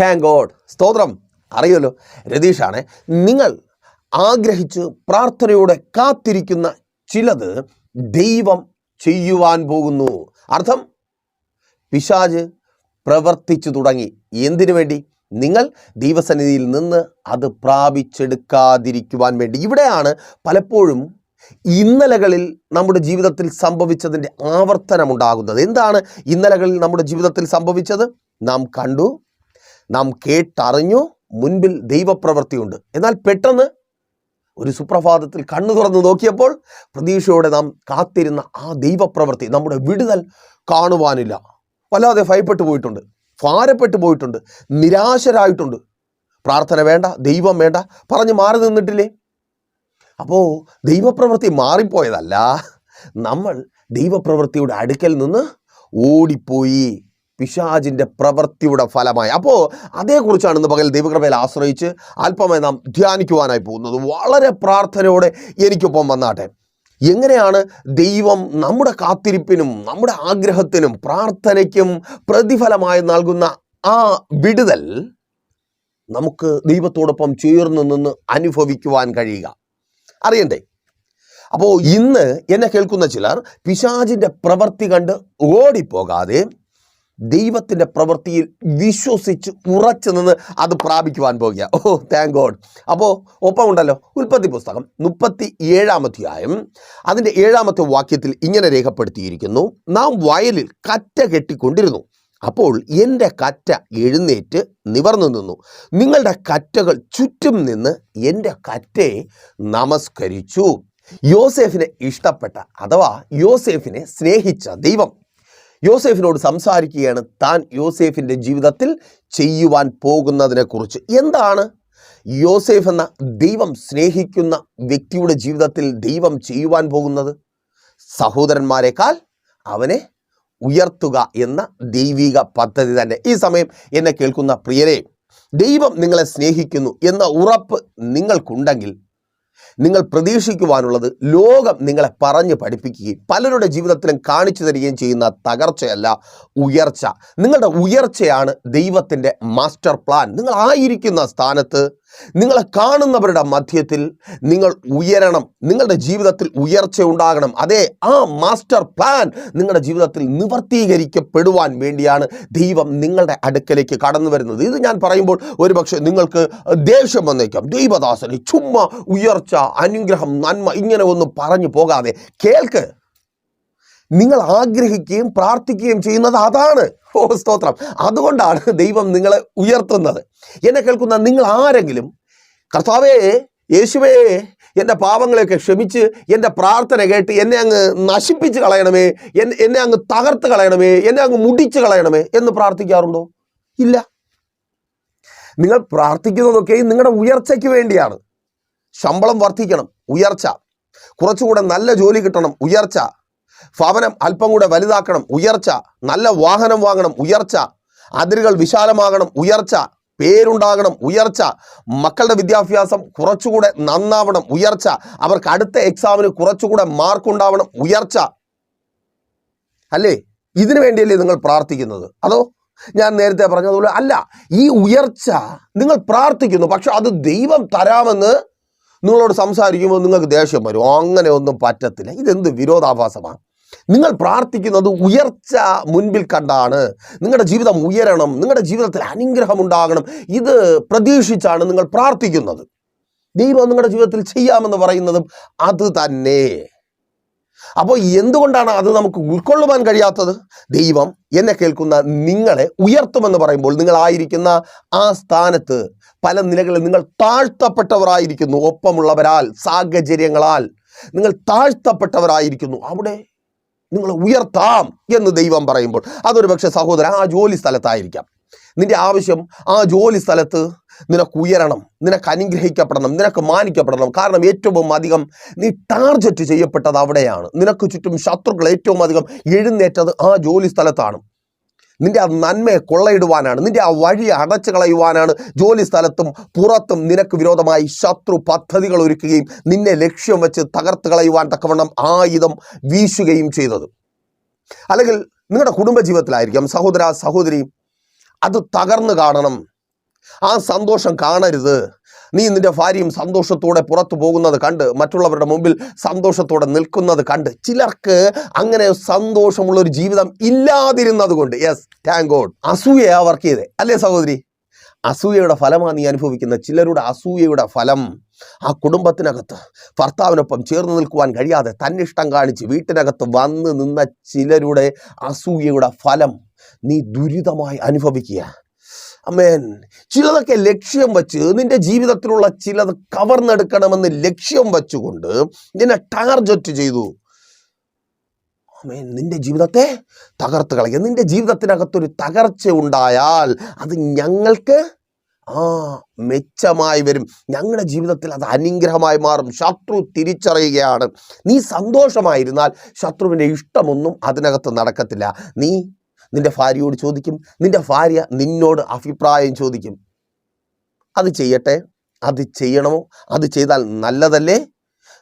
Thank God സ്തോത്രം. അറിയുമല്ലോ? രതീഷാണ് നിങ്ങൾ ആഗ്രഹിച്ച് പ്രാർത്ഥനയോടെ കാത്തിരിക്കുന്ന ചിലത് ദൈവം ചെയ്യുവാൻ പോകുന്നു. അർത്ഥം? പിശാജ് പ്രവർത്തിച്ചു തുടങ്ങി. എന്തിനു വേണ്ടി? നിങ്ങൾ ദൈവസന്നിധിയിൽ നിന്ന് അത് പ്രാപിച്ചെടുക്കാതിരിക്കുവാൻ വേണ്ടി. ഇവിടെയാണ് പലപ്പോഴും ഇന്നലകളിൽ നമ്മുടെ ജീവിതത്തിൽ സംഭവിച്ചതിന്റെ ആവർത്തനമുണ്ടാകുന്നത്. എന്താണ് ഇന്നലകളിൽ നമ്മുടെ ജീവിതത്തിൽ സംഭവിച്ചത്? നാം കണ്ടു നാം കേട്ടറിഞ്ഞു മുൻപിൽ ദൈവപ്രവൃത്തിയുണ്ട്. എന്നാൽ പെട്ടെന്ന് ഒരു സുപ്രഭാതത്തിൽ കണ്ണു തുറന്ന് നോക്കിയപ്പോൾ പ്രതീക്ഷയോടെ നാം കാത്തിരുന്ന ആ ദൈവപ്രവൃത്തി നമ്മുടെ വിടുതൽ കാണുവാനില്ല. വല്ലാതെ ഭയപ്പെട്ടു പോയിട്ടുണ്ട് ഭാരപ്പെട്ടു പോയിട്ടുണ്ട് നിരാശരായിട്ടുണ്ട്. പ്രാർത്ഥന വേണ്ട ദൈവം വേണ്ട പറഞ്ഞ് മാറി നിന്നിട്ടില്ലേ? അപ്പോൾ ദൈവപ്രവൃത്തി മാറിപ്പോയതല്ല നമ്മൾ ദൈവപ്രവൃത്തിയുടെ അടുക്കൽ നിന്ന് ഓടിപ്പോയി. പിശാജിന്റെ പ്രവൃത്തിയുടെ ഫലമായി. അപ്പോൾ അതേക്കുറിച്ചാണ് ഇന്ന് പകൽ ദൈവകൃപയിൽ ആശ്രയിച്ച് അല്പമായി നാം ധ്യാനിക്കുവാനായി പോകുന്നത്. വളരെ പ്രാർത്ഥനയോടെ എനിക്കൊപ്പം വന്നാട്ടെ. എങ്ങനെയാണ് ദൈവം നമ്മുടെ കാത്തിരിപ്പിനും നമ്മുടെ ആഗ്രഹത്തിനും പ്രാർത്ഥനയ്ക്കും പ്രതിഫലമായി നൽകുന്ന ആ വിടുതൽ നമുക്ക് ദൈവത്തോടൊപ്പം ചേർന്ന് നിന്ന് അനുഭവിക്കുവാൻ കഴിയുക? അറിയണ്ടേ? അപ്പോൾ ഇന്ന് എന്നെ കേൾക്കുന്ന ചിലർ പിശാചിന്റെ പ്രവൃത്തി കണ്ട് ഓടിപ്പോകാതെ ദൈവത്തിന്റെ പ്രവൃത്തിയിൽ വിശ്വസിച്ച് ഉറച്ചു നിന്ന് അത് പ്രാപിക്കുവാൻ പോകുക. ഓ താങ്ക് ഗോഡ് അപ്പോൾ ഒപ്പമുണ്ടല്ലോ ഉൽപ്പത്തി പുസ്തകം മുപ്പത്തി ഏഴാമത്തെ അധ്യായം. അതിന്റെ ഏഴാമത്തെ വാക്യത്തിൽ ഇങ്ങനെ രേഖപ്പെടുത്തിയിരിക്കുന്നു നാം വയലിൽ കറ്റ കെട്ടിക്കൊണ്ടിരുന്നു. അപ്പോൾ എന്റെ കറ്റ എഴുന്നേറ്റ് നിവർന്നു നിന്നു. നിങ്ങളുടെ കറ്റകൾ ചുറ്റും നിന്ന് എന്റെ കറ്റയെ നമസ്കരിച്ചു. യോസേഫിനെ ഇഷ്ടപ്പെട്ട അഥവാ യോസേഫിനെ സ്നേഹിച്ച ദൈവം യോസേഫിനോട് സംസാരിക്കുകയാണ് താൻ യോസേഫിന്റെ ജീവിതത്തിൽ ചെയ്യുവാൻ പോകുന്നതിനെക്കുറിച്ച് എന്താണ്? യോസേഫ് എന്ന ദൈവം സ്നേഹിക്കുന്ന വ്യക്തിയുടെ ജീവിതത്തിൽ ദൈവം ചെയ്യുവാൻ പോകുന്നത്? സഹോദരന്മാരെക്കാൾ അവനെ ഉയർത്തുക എന്ന ദൈവിക പദ്ധതി തന്നെ. ഈ സമയം എന്നെ കേൾക്കുന്ന പ്രിയരെ ദൈവം നിങ്ങളെ സ്നേഹിക്കുന്നു എന്ന ഉറപ്പ് നിങ്ങൾക്കുണ്ടെങ്കിൽ നിങ്ങൾ പ്രതീക്ഷിക്കുവാനുള്ളത് ലോകം നിങ്ങളെ പറഞ്ഞ് പഠിപ്പിക്കുകയും പലരുടെ ജീവിതത്തിലും കാണിച്ചു തരികയും ചെയ്യുന്ന തകർച്ചയല്ല ഉയർച്ച. നിങ്ങളുടെ ഉയർച്ചയാണ് ദൈവത്തിന്റെ മാസ്റ്റർ പ്ലാൻ നിങ്ങൾ ആയിരിക്കുന്ന സ്ഥാനത്ത് നിങ്ങളെ കാണുന്നവരുടെ മധ്യത്തിൽ നിങ്ങൾ ഉയരണം നിങ്ങളുടെ ജീവിതത്തിൽ ഉയർച്ച ഉണ്ടാകണം. അതെ ആ മാസ്റ്റർ പ്ലാൻ നിങ്ങളുടെ ജീവിതത്തിൽ നിവർത്തീകരിക്കപ്പെടുവാൻ വേണ്ടിയാണ് ദൈവം നിങ്ങളുടെ അടുക്കലേക്ക് കടന്നു വരുന്നത്. ഇത് ഞാൻ പറയുമ്പോൾ ഒരുപക്ഷെ നിങ്ങൾക്ക് ദേഷ്യം വന്നേക്കാം. ദൈവദാസന് ചുമ്മാ ഉയർച്ച അനുഗ്രഹം നന്മ ഇങ്ങനെ ഒന്നും പറഞ്ഞു പോകാതെ കേൾക്ക്. നിങ്ങൾ ആഗ്രഹിക്കുകയും പ്രാർത്ഥിക്കുകയും ചെയ്യുന്നത് അതാണ്. ഓ സ്തോത്രം. അതുകൊണ്ടാണ് ദൈവം നിങ്ങളെ ഉയർത്തുന്നത്. എന്നെ കേൾക്കുന്ന നിങ്ങൾ ആരെങ്കിലും കർത്താവേ യേശുവേ എന്റെ പാപങ്ങളെയൊക്കെ ക്ഷമിച്ച് എന്റെ പ്രാർത്ഥന കേട്ട് എന്നെ അങ്ങ് നശിപ്പിച്ച് കളയണമേ എന്നെ അങ്ങ് തകർത്ത് കളയണമേ എന്നെ അങ്ങ് മുടിച്ച് കളയണമേ എന്ന് പ്രാർത്ഥിക്കാറുണ്ടോ? ഇല്ല. നിങ്ങൾ പ്രാർത്ഥിക്കുന്നതൊക്കെ നിങ്ങളുടെ ഉയർച്ചയ്ക്ക് വേണ്ടിയാണ്. ശമ്പളം വർദ്ധിക്കണം ഉയർച്ച. കുറച്ചുകൂടെ നല്ല ജോലി കിട്ടണം ഉയർച്ച. ഭവനം അല്പം കൂടെ വലുതാക്കണം ഉയർച്ച നല്ല വാഹനം വാങ്ങണം ഉയർച്ച. അതിരുകൾ വിശാലമാകണം ഉയർച്ച. പേരുണ്ടാകണം ഉയർച്ച. മക്കളുടെ വിദ്യാഭ്യാസം കുറച്ചുകൂടെ നന്നാവണം ഉയർച്ച. അവർക്ക് അടുത്ത എക്സാമിന് കുറച്ചുകൂടെ മാർക്ക് ഉണ്ടാവണം ഉയർച്ച. അല്ലേ? ഇതിനു വേണ്ടിയല്ലേ നിങ്ങൾ പ്രാർത്ഥിക്കുന്നത്? അതോ ഞാൻ നേരത്തെ പറഞ്ഞതുപോലെ അല്ല ഈ ഉയർച്ച നിങ്ങൾ പ്രാർത്ഥിക്കുന്നു പക്ഷെ അത് ദൈവം തരാമെന്ന് നിങ്ങളോട് സംസാരിക്കുമ്പോൾ നിങ്ങൾക്ക് ദേഷ്യം വരും. അങ്ങനെ ഒന്നും പറ്റത്തില്ല. ഇതെന്ത് വിരോധാഭാസമാണ്? നിങ്ങൾ പ്രാർത്ഥിക്കുന്നത് ഉയർച്ച മുൻപിൽ കണ്ടാണ്. നിങ്ങളുടെ ജീവിതം ഉയരണം നിങ്ങളുടെ ജീവിതത്തിൽ അനുഗ്രഹം ഉണ്ടാകണം ഇത് പ്രതീക്ഷിച്ചാണ് നിങ്ങൾ പ്രാർത്ഥിക്കുന്നത്. ദൈവം നിങ്ങളുടെ ജീവിതത്തിൽ ചെയ്യാമെന്ന് പറയുന്നതും അത് തന്നെ. അപ്പോൾ എന്തുകൊണ്ടാണ് അത് നമുക്ക് ഉൾക്കൊള്ളുവാൻ കഴിയാത്തത്? ദൈവം എന്നെ കേൾക്കുന്ന നിങ്ങളെ ഉയർത്തുമെന്ന് പറയുമ്പോൾ നിങ്ങളായിരിക്കുന്ന ആ സ്ഥാനത്ത് പല നിലകളിൽ നിങ്ങൾ താഴ്ത്തപ്പെട്ടവരായിരിക്കുന്നു. ഒപ്പമുള്ളവരാൽ സാഹചര്യങ്ങളാൽ. നിങ്ങൾ താഴ്ത്തപ്പെട്ടവരായിരിക്കുന്നു. അവിടെ നിങ്ങളെ ഉയർത്താം എന്ന് ദൈവം പറയുമ്പോൾ അതൊരു പക്ഷേ സഹോദരൻ ആ ജോലി സ്ഥലത്തായിരിക്കാം. നിന്റെ ആവശ്യം ആ ജോലി സ്ഥലത്ത് നിനക്ക് ഉയരണം നിനക്ക് അനുഗ്രഹിക്കപ്പെടണം നിനക്ക് മാനിക്കപ്പെടണം. കാരണം ഏറ്റവും അധികം നീ ടാർജറ്റ് ചെയ്യപ്പെട്ടത് അവിടെയാണ്. നിനക്ക് ചുറ്റും ശത്രുക്കൾ ഏറ്റവും അധികം എഴുന്നേറ്റത് ആ ജോലി സ്ഥലത്താണ്. നിന്റെ ആ നന്മയെ കൊള്ളയിടുവാനാണ് നിന്റെ ആ വഴി അടച്ചു കളയുവാനാണ് ജോലി സ്ഥലത്തും പുറത്തും നിനക്ക് വിരോധമായി ശത്രു പദ്ധതികൾ ഒരുക്കുകയും നിന്നെ ലക്ഷ്യം വെച്ച് തകർത്ത് കളയുവാൻ തക്കവണ്ണം ആയുധം വീശുകയും ചെയ്തത്. അല്ലെങ്കിൽ നിങ്ങളുടെ കുടുംബജീവിതത്തിലായിരിക്കാം സഹോദര സഹോദരി അത് തകർന്നു കാണണം. ആ സന്തോഷം കാണരുത്. നീ നിന്റെ ഭാര്യയും സന്തോഷത്തോടെ പുറത്തു പോകുന്നത് കണ്ട് മറ്റുള്ളവരുടെ മുമ്പിൽ സന്തോഷത്തോടെ നിൽക്കുന്നത് കണ്ട് ചിലർക്ക് അങ്ങനെ സന്തോഷമുള്ള ഒരു ജീവിതം ഇല്ലാതിരുന്നത് കൊണ്ട്. യെസ് താങ്ക് ഗോഡ് അസൂയ വർക്ക് ചെയ്തേ. അല്ലേ സഹോദരി? അസൂയയുടെ ഫലമാണ് നീ അനുഭവിക്കുന്ന ചിലരുടെ അസൂയയുടെ ഫലം ആ കുടുംബത്തിനകത്ത് ഭർത്താവിനൊപ്പം ചേർന്ന് നിൽക്കുവാൻ കഴിയാതെ തന്നിഷ്ടം കാണിച്ച് വീട്ടിനകത്ത് വന്ന് നിന്ന ചിലരുടെ അസൂയയുടെ ഫലം നീ ദുരിതമായി അനുഭവിക്കുക അമേൻ ചിലതൊക്കെ ലക്ഷ്യം വെച്ച് നിന്റെ ജീവിതത്തിലുള്ള ചിലത് കവർന്നെടുക്കണമെന്ന് ലക്ഷ്യം വെച്ചുകൊണ്ട് നിന്നെ ടാർജറ്റ് ചെയ്തു. അമേൻ നിന്റെ ജീവിതത്തെ തകർത്ത് കളയുക. നിന്റെ ജീവിതത്തിനകത്തൊരു തകർച്ച ഉണ്ടായാൽ അത് ഞങ്ങൾക്ക് ആ മെച്ചമായി വരും. ഞങ്ങളുടെ ജീവിതത്തിൽ അത് അനുഗ്രഹമായി മാറും. ശത്രു തിരിച്ചറിയുകയാണ്. നീ സന്തോഷമായിരുന്നാൽ ശത്രുവിന്റെ ഇഷ്ടമൊന്നും അതിനകത്ത് നടക്കത്തില്ല. നീ നിന്റെ ഭാര്യയോട് ചോദിക്കും. നിന്റെ ഭാര്യ നിന്നോട് അഭിപ്രായം ചോദിക്കും. അത് ചെയ്യട്ടെ? അത് ചെയ്യണമോ? അത് ചെയ്താൽ നല്ലതല്ലേ?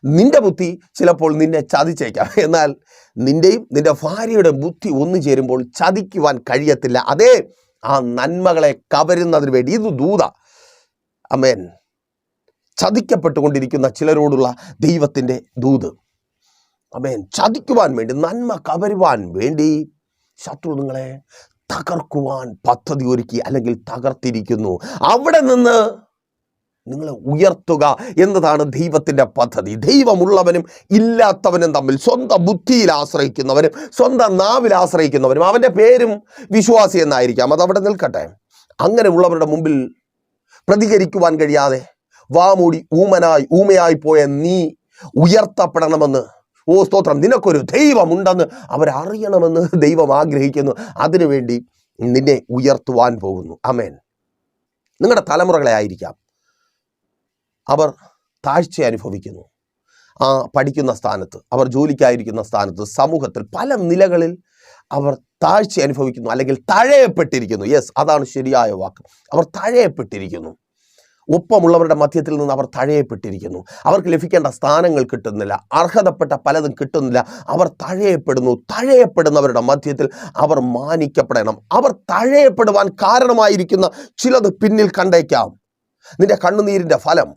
നിന്റെ ബുദ്ധി ചിലപ്പോൾ നിന്നെ ചതിച്ചേക്കാം. എന്നാൽ നിന്റെയും നിന്റെ ഭാര്യയുടെ ബുദ്ധി ഒന്നു ചേരുമ്പോൾ ചതിക്കുവാൻ കഴിയത്തില്ല. അതേ ആ നന്മകളെ കവരുന്നതിന് വേണ്ടി. ഇത് ദൂത. അമേൻ. ചതിക്കപ്പെട്ടുകൊണ്ടിരിക്കുന്ന ചിലരോടുള്ള ദൈവത്തിന്റെ ദൂത്. അമേൻ. ചതിക്കുവാൻ വേണ്ടി നന്മ കവരുവാൻ വേണ്ടി ശത്രു നിങ്ങളെ തകർക്കുവാൻ പദ്ധതി ഒരുക്കി അല്ലെങ്കിൽ തകർത്തിരിക്കുന്നു. അവിടെ നിന്ന് നിങ്ങളെ ഉയർത്തുക എന്നതാണ് ദൈവത്തിന്റെ പദ്ധതി. ദൈവമുള്ളവനും ഇല്ലാത്തവനും തമ്മിൽ സ്വന്തം ബുദ്ധിയിൽ ആശ്രയിക്കുന്നവനും സ്വന്തം നാവിൽ ആശ്രയിക്കുന്നവനും അവന്റെ പേരും വിശ്വാസി എന്നായിരിക്കാം. അതവിടെ നിൽക്കട്ടെ. നിൽക്കട്ടെ അങ്ങനെയുള്ളവരുടെ മുമ്പിൽ പ്രതികരിക്കുവാൻ കഴിയാതെ വാമൂടി ഊമനായി ഊമയായി പോയ നീ ഉയർത്തപ്പെടണമെന്ന് ഓ സ്തോത്രം. നിനക്കൊരു ദൈവമുണ്ടെന്ന് അവരറിയണമെന്ന് ദൈവം ആഗ്രഹിക്കുന്നു. അതിനുവേണ്ടി നിന്നെ ഉയർത്തുവാൻ പോകുന്നു. അമേൻ നിങ്ങളുടെ തലമുറകളെ ആയിരിക്കാം. അവർ താഴ്ച അനുഭവിക്കുന്നു. ആ പഠിക്കുന്ന സ്ഥാനത്ത് അവർ ജോലിക്കായിരിക്കുന്ന സ്ഥാനത്ത് സമൂഹത്തിൽ പല നിലകളിൽ അവർ താഴ്ച അനുഭവിക്കുന്നു. അല്ലെങ്കിൽ തഴയപ്പെട്ടിരിക്കുന്നു. യെസ് അതാണ് ശരിയായ വാക്ക്. അവർ തഴയപ്പെട്ടിരിക്കുന്നു. ഒപ്പമുള്ളവരുടെ മധ്യത്തിൽ നിന്ന് അവർ തഴയപ്പെട്ടിരിക്കുന്നു. അവർക്ക് ലഭിക്കേണ്ട സ്ഥാനങ്ങൾ കിട്ടുന്നില്ല. അർഹതപ്പെട്ട പലതും കിട്ടുന്നില്ല. അവർ തഴയപ്പെടുന്നു. തഴയപ്പെടുന്നവരുടെ മധ്യത്തിൽ അവർ മാനിക്കപ്പെടണം. അവർ തഴയപ്പെടുവാൻ കാരണമായിരിക്കുന്ന ചിലത് പിന്നിൽ കണ്ടേക്കാം. നിന്റെ കണ്ണുനീരിന്റെ ഫലം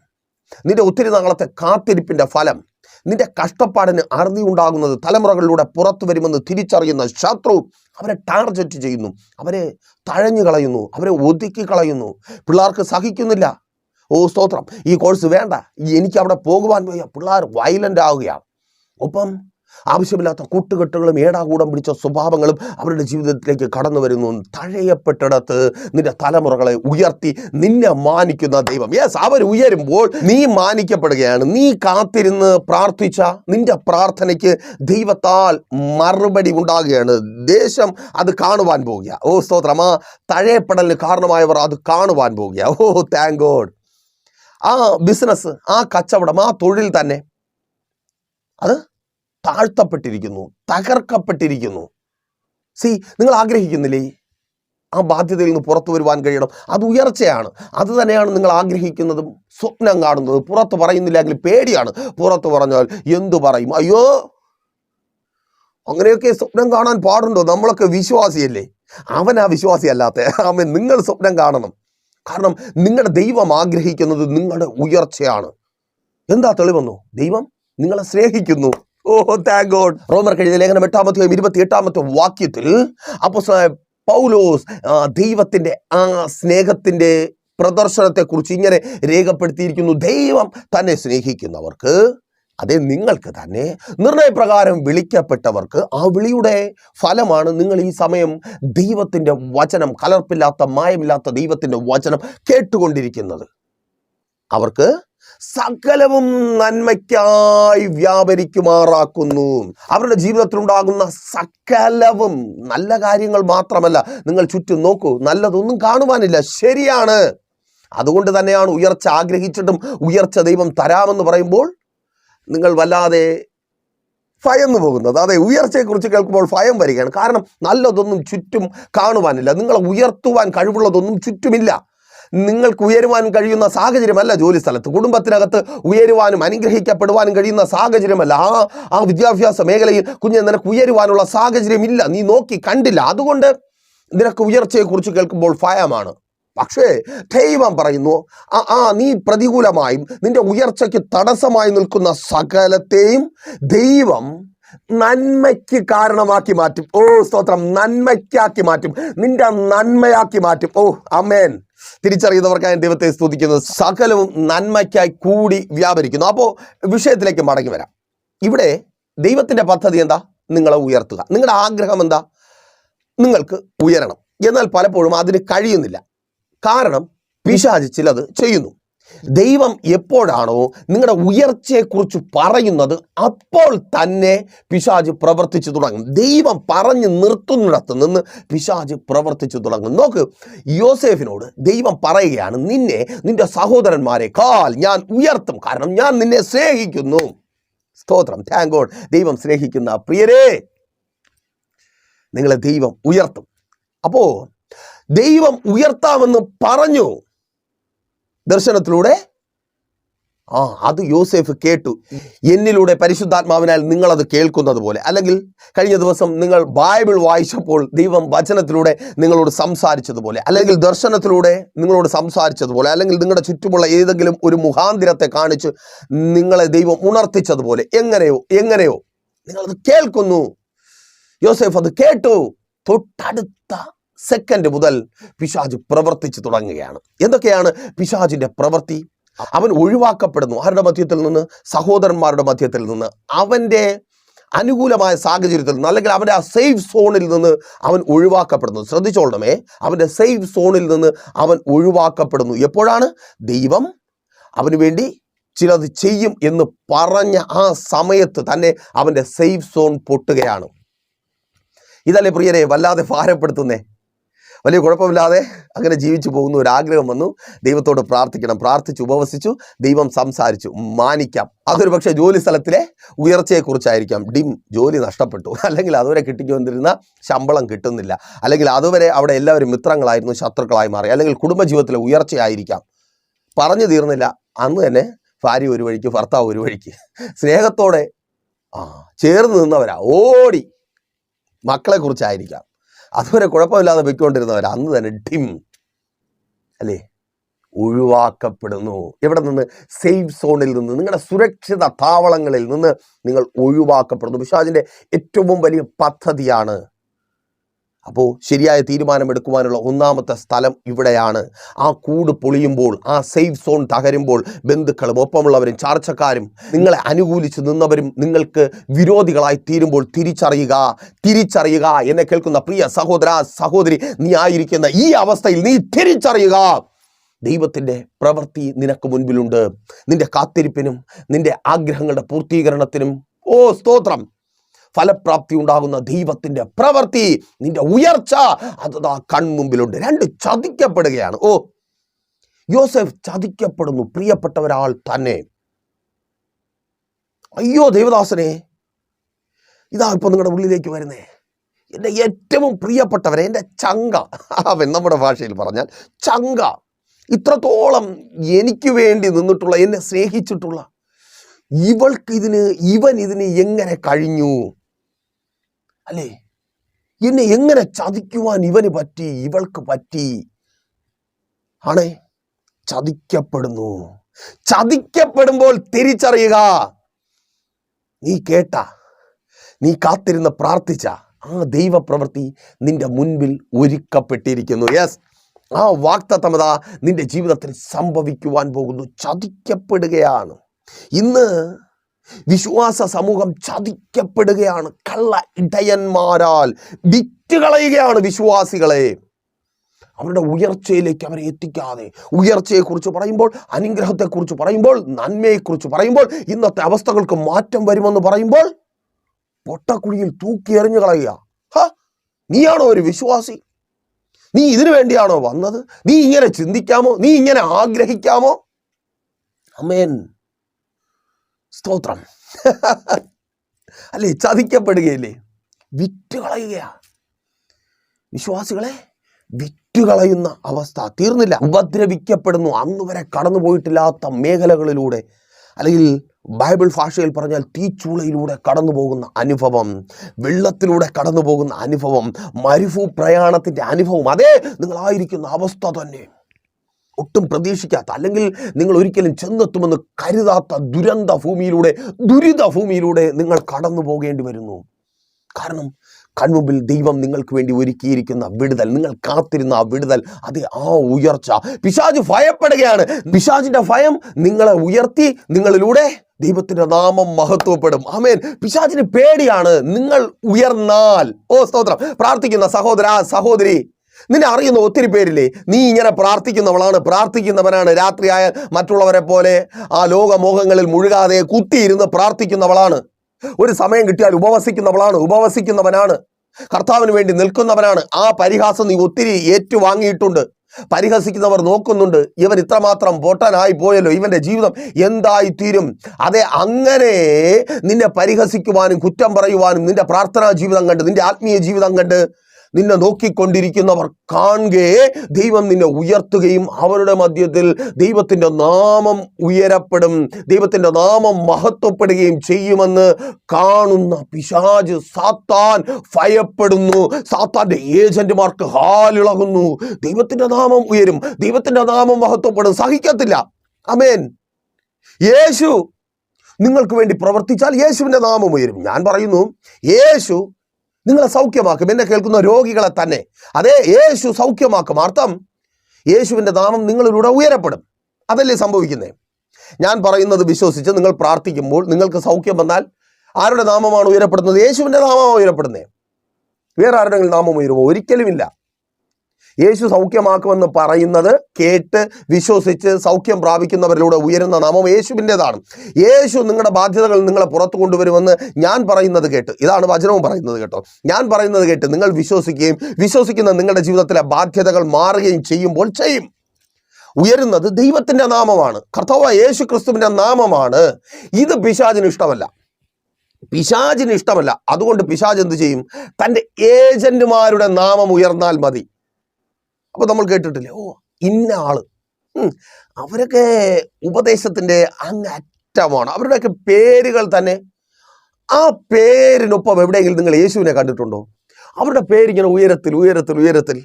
നിന്റെ ഒത്തിരി നാളത്തെ കാത്തിരിപ്പിന്റെ ഫലം നിന്റെ കഷ്ടപ്പാടിന് അറുതി ഉണ്ടാകുന്നത് തലമുറകളിലൂടെ പുറത്തു വരുമെന്ന് തിരിച്ചറിയുന്ന ശത്രു അവരെ ടാർജറ്റ് ചെയ്യുന്നു. അവരെ തഴഞ്ഞു കളയുന്നു അവരെ ഒതുക്കി കളയുന്നു പിള്ളേർക്ക് സഹിക്കുന്നില്ല. ഓ സ്തോത്രം. ഈ കോഴ്സ് വേണ്ട. എനിക്ക് അവിടെ പോകുവാൻ വയ്യ. പിള്ളേർ വയലന്റ് ആവുകയാണ്. ഒപ്പം ആവശ്യമില്ലാത്ത കൂട്ടുകെട്ടുകളും ഏടാകൂടം പിടിച്ച സ്വഭാവങ്ങളും അവരുടെ ജീവിതത്തിലേക്ക് കടന്നു വരുന്നു. തഴയപ്പെട്ടിടത്ത് നിന്റെ തലമുറകളെ ഉയർത്തി നിന്നെ മാനിക്കുന്ന ദൈവം. യെസ് അവർ ഉയരുമ്പോൾ നീ മാനിക്കപ്പെടുകയാണ്. നീ കാത്തിരുന്ന് പ്രാർത്ഥിച്ച നിന്റെ പ്രാർത്ഥനയ്ക്ക് ദൈവത്താൽ മറുപടി ഉണ്ടാകുകയാണ്. ദേശം അത് കാണുവാൻ പോകുക. ഓ സ്തോത്രം. ആ തഴയപ്പെടലിന് കാരണമായവർ അത് കാണുവാൻ പോകുക. ഓ താങ്ക് ഗോഡ് ആ ബിസിനസ് ആ കച്ചവടം ആ തൊഴിൽ തന്നെ അത് താഴ്ത്തപ്പെട്ടിരിക്കുന്നു തകർക്കപ്പെട്ടിരിക്കുന്നു. സി നിങ്ങൾ ആഗ്രഹിക്കുന്നില്ലേ? ആ ബാധ്യതയിൽ നിന്ന് പുറത്തു വരുവാൻ കഴിയണം. അത് ഉയർച്ചയാണ്. അത് തന്നെയാണ് നിങ്ങൾ ആഗ്രഹിക്കുന്നതും സ്വപ്നം കാണുന്നത്. പുറത്ത് പറയുന്നില്ലെങ്കിൽ പേടിയാണ്. പുറത്ത് പറഞ്ഞാൽ എന്തു പറയും? അയ്യോ അങ്ങനെയൊക്കെ സ്വപ്നം കാണാൻ പാടുണ്ടോ? നമ്മളൊക്കെ വിശ്വാസിയല്ലേ? അവൻ ആ വിശ്വാസി അല്ലാത്ത അവൻ നിങ്ങൾ സ്വപ്നം കാണണം. കാരണം നിങ്ങളുടെ ദൈവം ആഗ്രഹിക്കുന്നത് നിങ്ങളുടെ ഉയർച്ചയാണ്. എന്താ തെളിവെന്നോ ദൈവം നിങ്ങളെ സ്നേഹിക്കുന്നു. ഓ താങ്ക് ഗോഡ് റോമർ കഴിഞ്ഞ ലേഖനം എട്ടാമത്തെ ഇരുപത്തി എട്ടാമത്തെ വാക്യത്തിൽ അപ്പോസ്തലനായ പൗലോസ് ദൈവത്തിന്റെ ആ സ്നേഹത്തിന്റെ പ്രദർശനത്തെക്കുറിച്ച് ഇങ്ങനെ രേഖപ്പെടുത്തിയിരിക്കുന്നു. ദൈവം തന്നെ സ്നേഹിക്കുന്നവർക്ക് അതേ നിങ്ങൾക്ക് തന്നെ നിർണയപ്രകാരം വിളിക്കപ്പെട്ടവർക്ക് ആ വിളിയുടെ ഫലമാണ് നിങ്ങൾ ഈ സമയം ദൈവത്തിന്റെ വചനം കലർപ്പില്ലാത്ത മായമില്ലാത്ത ദൈവത്തിന്റെ വചനം കേട്ടുകൊണ്ടിരിക്കുന്നത്. അവർക്ക് സകലവും നന്മയ്ക്കായി വ്യാപരിക്കുമാറാക്കുന്നു. അവരുടെ ജീവിതത്തിൽ ഉണ്ടാകുന്ന സകലവും നല്ല കാര്യങ്ങൾ മാത്രമല്ല. നിങ്ങൾ ചുറ്റും നോക്കൂ നല്ലതൊന്നും കാണുവാനില്ല. ശരിയാണ്. അതുകൊണ്ട് തന്നെയാണ് ഉയർച്ച ആഗ്രഹിച്ചിട്ടും ഉയർച്ച ദൈവം തരാമെന്ന് പറയുമ്പോൾ നിങ്ങൾ വല്ലാതെ ഭയന്നു പോകുന്നത്. അതെ ഉയർച്ചയെക്കുറിച്ച് കേൾക്കുമ്പോൾ ഭയം വരികയാണ്. കാരണം നല്ലതൊന്നും ചുറ്റും കാണുവാനില്ല. നിങ്ങളെ ഉയർത്തുവാൻ കഴിവുള്ളതൊന്നും ചുറ്റുമില്ല. നിങ്ങൾക്ക് ഉയരുവാൻ കഴിയുന്ന സാഹചര്യമല്ല ജോലി സ്ഥലത്ത് കുടുംബത്തിനകത്ത് ഉയരുവാനും അനുഗ്രഹിക്കപ്പെടുവാനും കഴിയുന്ന സാഹചര്യമല്ല. ആ ആ വിദ്യാഭ്യാസ മേഖലയിൽ കുഞ്ഞ് നിനക്ക് ഉയരുവാനുള്ള സാഹചര്യമില്ല. നീ നോക്കി കണ്ടില്ല. അതുകൊണ്ട് നിനക്ക് ഉയർച്ചയെക്കുറിച്ച് കേൾക്കുമ്പോൾ ഭയമാണ്. പക്ഷേ ദൈവം പറയുന്നു ആ നീ പ്രതികൂലമായും നിന്റെ ഉയർച്ചയ്ക്ക് തടസ്സമായി നിൽക്കുന്ന സകലത്തെയും ദൈവം നന്മയ്ക്ക് കാരണമാക്കി മാറ്റും. ഓ സ്തോത്രം നന്മയ്ക്കാക്കി മാറ്റും. നിന്റെ നന്മയാക്കി മാറ്റും. ഓ അമേൻ തിരിച്ചറിയുന്നവർക്കായി ദൈവത്തെ സ്തുതിക്കുന്നത് സകലവും നന്മയ്ക്കായി കൂടി വ്യാപരിക്കുന്നു. അപ്പോൾ വിഷയത്തിലേക്ക് മടങ്ങി വരാം. ഇവിടെ ദൈവത്തിന്റെ പദ്ധതി എന്താ? നിങ്ങളെ ഉയർത്തുക. നിങ്ങളുടെ ആഗ്രഹം എന്താ? നിങ്ങൾക്ക് ഉയരണം. എന്നാൽ പലപ്പോഴും അതിന് കഴിയുന്നില്ല. കാരണം പിശാജ് ചിലത് ചെയ്യുന്നു. ദൈവം എപ്പോഴാണോ നിങ്ങളുടെ ഉയർച്ചയെക്കുറിച്ച് പറയുന്നത് അപ്പോൾ തന്നെ പിശാജ് പ്രവർത്തിച്ചു തുടങ്ങും. ദൈവം പറഞ്ഞു നിർത്തുന്നിടത്ത് നിന്ന് പിശാജ് പ്രവർത്തിച്ചു തുടങ്ങും. നോക്ക് യോസേഫിനോട് ദൈവം പറയുകയാണ് നിന്നെ നിന്റെ സഹോദരന്മാരെ കാൽ ഞാൻ ഉയർത്തും. കാരണം ഞാൻ നിന്നെ സ്നേഹിക്കുന്നു. സ്തോത്രം. താങ്ക് ഗോഡ് ദൈവം സ്നേഹിക്കുന്ന പ്രിയരേ നിങ്ങളെ ദൈവം ഉയർത്തും. അപ്പോ ദൈവം ഉയർത്താമെന്ന് പറഞ്ഞു. ദർശനത്തിലൂടെ? ആ അത് യോസേഫ് കേട്ടു. എന്നിലൂടെ പരിശുദ്ധാത്മാവിനാൽ നിങ്ങളത് കേൾക്കുന്നത് പോലെ അല്ലെങ്കിൽ കഴിഞ്ഞ ദിവസം നിങ്ങൾ ബൈബിൾ വായിച്ചപ്പോൾ ദൈവം വചനത്തിലൂടെ നിങ്ങളോട് സംസാരിച്ചതുപോലെ. അല്ലെങ്കിൽ ദർശനത്തിലൂടെ നിങ്ങളോട് സംസാരിച്ചതുപോലെ. അല്ലെങ്കിൽ നിങ്ങളുടെ ചുറ്റുമുള്ള ഏതെങ്കിലും ഒരു മുഖാന്തിരത്തെ കാണിച്ച് നിങ്ങളെ ദൈവം ഉണർത്തിച്ചതുപോലെ. എങ്ങനെയോ എങ്ങനെയോ. നിങ്ങളത് കേൾക്കുന്നു. യോസേഫ് അത് കേട്ടു. തൊട്ടടുത്ത സെക്കൻഡ് മുതൽ പിശാജ് പ്രവർത്തിച്ചു തുടങ്ങുകയാണ്. എന്തൊക്കെയാണ് പിശാജിന്റെ പ്രവൃത്തി? അവൻ ഒഴിവാക്കപ്പെടുന്നു. ആരുടെ മധ്യത്തിൽ നിന്ന്? സഹോദരന്മാരുടെ മധ്യത്തിൽ നിന്ന്. അവന്റെ അനുകൂലമായ സാഹചര്യത്തിൽ നിന്ന് അല്ലെങ്കിൽ അവന്റെ ആ സേഫ് സോണിൽ നിന്ന് അവൻ ഒഴിവാക്കപ്പെടുന്നു. ശ്രദ്ധിച്ചോളണമേ. അവന്റെ സേഫ് സോണിൽ നിന്ന് അവൻ ഒഴിവാക്കപ്പെടുന്നു. എപ്പോഴാണ്? ദൈവം അവന് വേണ്ടി ചിലത് ചെയ്യും എന്ന് പറഞ്ഞ ആ സമയത്ത് തന്നെ അവന്റെ സേഫ് സോൺ പൊട്ടുകയാണ്. ഇതല്ലേ പ്രിയരെ വല്ലാതെ ഭാരപ്പെടുത്തുന്നേ. വലിയ കുഴപ്പമില്ലാതെ അങ്ങനെ ജീവിച്ചു പോകുന്ന ഒരു ആഗ്രഹം വന്നു. ദൈവത്തോട് പ്രാർത്ഥിക്കണം. പ്രാർത്ഥിച്ചു ഉപവസിച്ചു. ദൈവം സംസാരിച്ചു. മാനിക്കാം. അതൊരു പക്ഷേ ജോലി സ്ഥലത്തിലെ ഉയർച്ചയെക്കുറിച്ചായിരിക്കാം. ഡിം ജോലി നഷ്ടപ്പെട്ടു. അല്ലെങ്കിൽ അതുവരെ കിട്ടിക്കൊണ്ടിരുന്ന ശമ്പളം കിട്ടുന്നില്ല. അല്ലെങ്കിൽ അതുവരെ അവിടെ എല്ലാവരും മിത്രങ്ങളായിരുന്നു ശത്രുക്കളായി മാറി. അല്ലെങ്കിൽ കുടുംബജീവിതത്തിലെ ഉയർച്ചയായിരിക്കാം. പറഞ്ഞു തീർന്നില്ല. അന്ന് തന്നെ ഭാര്യ ഒരു വഴിക്ക് ഭർത്താവ് ഒരു വഴിക്ക്. സ്നേഹത്തോടെ ആ ചേർന്ന് നിന്നവരാ. ഓടി. മക്കളെ കുറിച്ചായിരിക്കാം അതുവരെ കുഴപ്പമില്ലാതെ പൊയ്ക്കൊണ്ടിരുന്നവർ അന്ന് തന്നെ ഡിം അല്ലേ? ഒഴിവാക്കപ്പെടുന്നു. എവിടെ നിന്ന്? സേഫ് സോണിൽ നിന്ന്. നിങ്ങളുടെ സുരക്ഷിത താവളങ്ങളിൽ നിന്ന് നിങ്ങൾ ഒഴിവാക്കപ്പെടുന്നു. പിശാചിന്റെ ഏറ്റവും വലിയ പദ്ധതിയാണ് അപ്പോൾ ശരിയായ തീരുമാനമെടുക്കുവാനുള്ള ഒന്നാമത്തെ സ്ഥലം ഇവിടെയാണ്. ആ കൂട് പൊളിയുമ്പോൾ ആ സേഫ് സോൺ തകരുമ്പോൾ ബന്ധുക്കളും ഒപ്പമുള്ളവരും ചാർച്ചക്കാരും നിങ്ങളെ അനുകൂലിച്ച് നിന്നവരും നിങ്ങൾക്ക് വിരോധികളായി തീരുമ്പോൾ തിരിച്ചറിയുക തിരിച്ചറിയുക എന്നെ കേൾക്കുന്ന പ്രിയ സഹോദര സഹോദരി നീ ആയിരിക്കുന്ന ഈ അവസ്ഥയിൽ നീ തിരിച്ചറിയുക. ദൈവത്തിന്റെ പ്രവൃത്തി നിനക്ക് മുൻപിലുണ്ട്. നിന്റെ കാത്തിരിപ്പിനും നിന്റെ ആഗ്രഹങ്ങളുടെ പൂർത്തീകരണത്തിനും ഓ സ്തോത്രം. ഫലപ്രാപ്തി ഉണ്ടാകുന്ന ദൈവത്തിന്റെ പ്രവൃത്തി നിന്റെ ഉയർച്ച അത് ആ കൺമുമ്പിലുണ്ട്. രണ്ട് ചതിക്കപ്പെടുകയാണ്. ഓ യോസെഫ് ചതിക്കപ്പെടുന്നു. പ്രിയപ്പെട്ട ഒരാൾ തന്നെ. അയ്യോ ദേവദാസനെ ഇതാ ഇപ്പൊ നിങ്ങളുടെ ഉള്ളിലേക്ക് വരുന്നേ. എന്റെ ഏറ്റവും പ്രിയപ്പെട്ടവരെ എന്റെ ചങ്ക. അവൻ നമ്മുടെ ഭാഷയിൽ പറഞ്ഞാൽ ചങ്ക. ഇത്രത്തോളം എനിക്ക് വേണ്ടി നിന്നിട്ടുള്ള എന്നെ സ്നേഹിച്ചിട്ടുള്ള ഇവൾക്ക് ഇതിന് ഇവൻ ഇതിന് എങ്ങനെ കഴിഞ്ഞു? അല്ലേ? എന്നെ എങ്ങനെ ചതിക്കുവാൻ ഇവന് പറ്റി? ഇവൾക്ക് പറ്റി. ആണേ ചതിക്കപ്പെടുന്നു. ചതിക്കപ്പെടുമ്പോൾ തിരിച്ചറിയുക. നീ കേട്ട നീ കാത്തിരുന്ന് പ്രാർത്ഥിച്ച ആ ദൈവപ്രവൃത്തി നിന്റെ മുൻപിൽ ഒരുക്കപ്പെട്ടിരിക്കുന്നു. യെസ് ആ വാക്തത്വമത നിന്റെ ജീവിതത്തിൽ സംഭവിക്കുവാൻ പോകുന്നു. ചതിക്കപ്പെടുകയാണ്. ഇന്ന് വിശ്വാസ സമൂഹം ചതിക്കപ്പെടുകയാണ്. കള്ള ഇടയന്മാരാൽ വിറ്റുകളയുകയാണ് വിശ്വാസികളെ. അവരുടെ ഉയർച്ചയിലേക്ക് അവരെ എത്തിക്കാതെ. ഉയർച്ചയെക്കുറിച്ച് പറയുമ്പോൾ അനുഗ്രഹത്തെക്കുറിച്ച് പറയുമ്പോൾ നന്മയെക്കുറിച്ച് പറയുമ്പോൾ ഇന്നത്തെ അവസ്ഥകൾക്ക് മാറ്റം വരുമെന്ന് പറയുമ്പോൾ പൊട്ടക്കുഴിയിൽ തൂക്കി എറിഞ്ഞു കളയുക. നീയാണോ ഒരു വിശ്വാസി? നീ ഇതിനു വേണ്ടിയാണോ വന്നത്? നീ ഇങ്ങനെ ചിന്തിക്കാമോ? നീ ഇങ്ങനെ ആഗ്രഹിക്കാമോ? അമേൻ. സ്തോത്രം. അല്ലേ ചതിക്കപ്പെടുകയില്ലേ? വിറ്റുകളയുകയാ. വിശ്വാസികളെ വിറ്റുകളയുന്ന അവസ്ഥ തീർന്നില്ല. ഉപദ്രവിക്കപ്പെടുന്നു. അന്ന് വരെ കടന്നു പോയിട്ടില്ലാത്ത മേഖലകളിലൂടെ അല്ലെങ്കിൽ ബൈബിൾ ഭാഷയിൽ പറഞ്ഞാൽ തീച്ചൂളയിലൂടെ കടന്നു പോകുന്ന അനുഭവം വെള്ളത്തിലൂടെ കടന്നു പോകുന്ന അനുഭവം മരുഭൂ പ്രയാണത്തിന്റെ അനുഭവം അതേ നിങ്ങളായിരിക്കുന്ന അവസ്ഥ തന്നെ. ഒട്ടും പ്രതീക്ഷിക്കാത്ത അല്ലെങ്കിൽ നിങ്ങൾ ഒരിക്കലും ചെന്നെത്തുമെന്ന് കരുതാത്ത ദുരന്ത ഭൂമിയിലൂടെ ദുരിത ഭൂമിയിലൂടെ നിങ്ങൾ കടന്നു പോകേണ്ടി വരുന്നു. കാരണം കൺമുമ്പിൽ ദൈവം നിങ്ങൾക്ക് വേണ്ടി ഒരുക്കിയിരിക്കുന്ന വിടുതൽ നിങ്ങൾ കാത്തിരുന്ന ആ വിടുതൽ അത് ആ ഉയർച്ച. പിശാജ് ഭയപ്പെടുകയാണ്. പിശാജിന്റെ ഭയം നിങ്ങളെ ഉയർത്തി നിങ്ങളിലൂടെ ദൈവത്തിന്റെ നാമം മഹത്വപ്പെടും. ആമേൻ. പിശാജിന് പേടിയാണ് നിങ്ങൾ ഉയർന്നാൽ. ഓ സ്തോത്രം. പ്രാർത്ഥിക്കുന്ന സഹോദര സഹോദരി നിന്നെ അറിയുന്ന ഒത്തിരി പേരില്ലേ? നീ ഇങ്ങനെ പ്രാർത്ഥിക്കുന്നവളാണ് പ്രാർത്ഥിക്കുന്നവനാണ്. രാത്രിയായ മറ്റുള്ളവരെ പോലെ ആ ലോകമോഹങ്ങളിൽ മുഴുകാതെ കുത്തിയിരുന്ന് പ്രാർത്ഥിക്കുന്നവളാണ്. ഒരു സമയം കിട്ടിയാൽ ഉപവസിക്കുന്നവളാണ് ഉപവസിക്കുന്നവനാണ്. കർത്താവിന് വേണ്ടി നിൽക്കുന്നവനാണ്. ആ പരിഹാസം നീ ഒത്തിരി ഏറ്റുവാങ്ങിയിട്ടുണ്ട്. പരിഹസിക്കുന്നവർ നോക്കുന്നുണ്ട്. ഇവൻ ഇത്രമാത്രം പൊട്ടനായി പോയല്ലോ. ഇവന്റെ ജീവിതം എന്തായി തീരും അതെ അങ്ങനെ നിന്നെ പരിഹസിക്കുവാനും കുറ്റം പറയുവാനും നിന്റെ പ്രാർത്ഥനാ ജീവിതം കണ്ട് നിന്റെ ആത്മീയ ജീവിതം കണ്ട് നിന്നെ നോക്കിക്കൊണ്ടിരിക്കുന്നവർ കാണുകയെ ദൈവം നിന്നെ ഉയർത്തുകയും അവരുടെ മധ്യത്തിൽ ദൈവത്തിന്റെ നാമം ഉയരപ്പെടും ദൈവത്തിന്റെ നാമം മഹത്വപ്പെടുകയും ചെയ്യുമെന്ന് കാണുന്ന പിശാജ് സാത്താൻ ഭയപ്പെടുന്നു. സാത്താന്റെ ഏജന്റുമാർക്ക് ഹാലിളകുന്നു. ദൈവത്തിന്റെ നാമം ഉയരും ദൈവത്തിന്റെ നാമം മഹത്വപ്പെടും. സഹിക്കത്തില്ല. അമേൻ യേശു നിങ്ങൾക്ക് വേണ്ടി പ്രവർത്തിച്ചാൽ യേശുവിന്റെ നാമം ഉയരും. ഞാൻ പറയുന്നു യേശു നിങ്ങളെ സൗഖ്യമാക്കും. എന്നെ കേൾക്കുന്ന രോഗികളെ തന്നെ. അതേ യേശു സൗഖ്യമാക്കും. അർത്ഥം യേശുവിന്റെ നാമം നിങ്ങളിലൂടെ ഉയരപ്പെടും. അതല്ലേ സംഭവിക്കുന്നത് ഞാൻ പറയുന്നത് വിശ്വസിച്ച് നിങ്ങൾ പ്രാർത്ഥിക്കുമ്പോൾ നിങ്ങൾക്ക് സൗഖ്യം വന്നാൽ ആരുടെ നാമമാണ് ഉയരപ്പെടുന്നത്? യേശുവിന്റെ നാമമാണ് ഉയരപ്പെടുന്നത്? വേറെ ആരുടെങ്കിലും നാമം ഉയരുമോ? ഒരിക്കലുമില്ല. യേശു സൗഖ്യമാക്കുമെന്ന് പറയുന്നത് കേട്ട് വിശ്വസിച്ച് സൗഖ്യം പ്രാപിക്കുന്നവരിലൂടെ ഉയരുന്ന നാമം യേശുവിന്റെതാണ്. യേശു നിങ്ങളുടെ ബാധ്യതകൾ നിങ്ങളെ പുറത്തു കൊണ്ടുവരുമെന്ന് ഞാൻ പറയുന്നത് കേട്ട്. ഇതാണ് വചനവും പറയുന്നത് കേട്ടോ. ഞാൻ പറയുന്നത് കേട്ട് നിങ്ങൾ വിശ്വസിക്കുകയും വിശ്വസിക്കുന്ന നിങ്ങളുടെ ജീവിതത്തിലെ ബാധ്യതകൾ മാറുകയും ചെയ്യുമ്പോൾ ചെയ്യും. ഉയരുന്നത് ദൈവത്തിന്റെ നാമമാണ്. കർത്താവ് യേശു ക്രിസ്തുവിന്റെ നാമമാണ്. ഇത് പിശാചിന് ഇഷ്ടമല്ല. പിശാചിന് ഇഷ്ടമല്ല. അതുകൊണ്ട് പിശാജ് എന്ത് ചെയ്യും? തന്റെ ഏജന്റുമാരുടെ നാമം ഉയർന്നാൽ മതി. അപ്പൊ നമ്മൾ കേട്ടിട്ടില്ലേ? ഓ ഇന്ന ആൾ. അവരൊക്കെ ഉപദേശത്തിന്റെ അങ്ങറ്റമാണ്. അവരുടെയൊക്കെ പേരുകൾ തന്നെ. ആ പേരിനൊപ്പം എവിടെയെങ്കിലും നിങ്ങൾ യേശുവിനെ കണ്ടിട്ടുണ്ടോ? അവരുടെ പേരിങ്ങനെ ഉയരത്തിൽ ഉയരത്തിൽ ഉയരത്തിൽ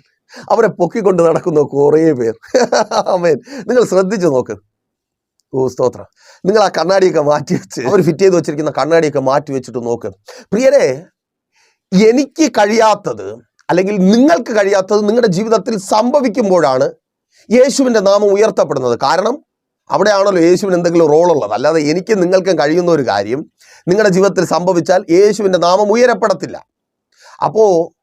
അവരെ പൊക്കിക്കൊണ്ട് നടക്കുന്ന കുറേ പേർ. ആമേൻ. നിങ്ങൾ ശ്രദ്ധിച്ചു നോക്ക്. ഓ സ്തോത്ര. നിങ്ങൾ ആ കണ്ണാടിയൊക്കെ മാറ്റി വെച്ച് അവർ ഫിറ്റ് ചെയ്ത് വെച്ചിരിക്കുന്ന കണ്ണാടിയൊക്കെ മാറ്റി വെച്ചിട്ട് നോക്ക്. പ്രിയരെ എനിക്ക് കഴിയാത്തത് അല്ലെങ്കിൽ നിങ്ങൾക്ക് കഴിയാത്തത് നിങ്ങളുടെ ജീവിതത്തിൽ സംഭവിക്കുമ്പോഴാണ് യേശുവിന്റെ നാമം ഉയർത്തപ്പെടുന്നത്. കാരണം അവിടെയാണല്ലോ യേശുവിന് എന്തെങ്കിലും റോൾ ഉള്ളത് അല്ലാതെ എനിക്ക് നിങ്ങൾക്കും കഴിയുന്ന ഒരു കാര്യം നിങ്ങളുടെ ജീവിതത്തിൽ സംഭവിച്ചാൽ യേശുവിന്റെ നാമം ഉയരപ്പെടത്തില്ല. അപ്പോൾ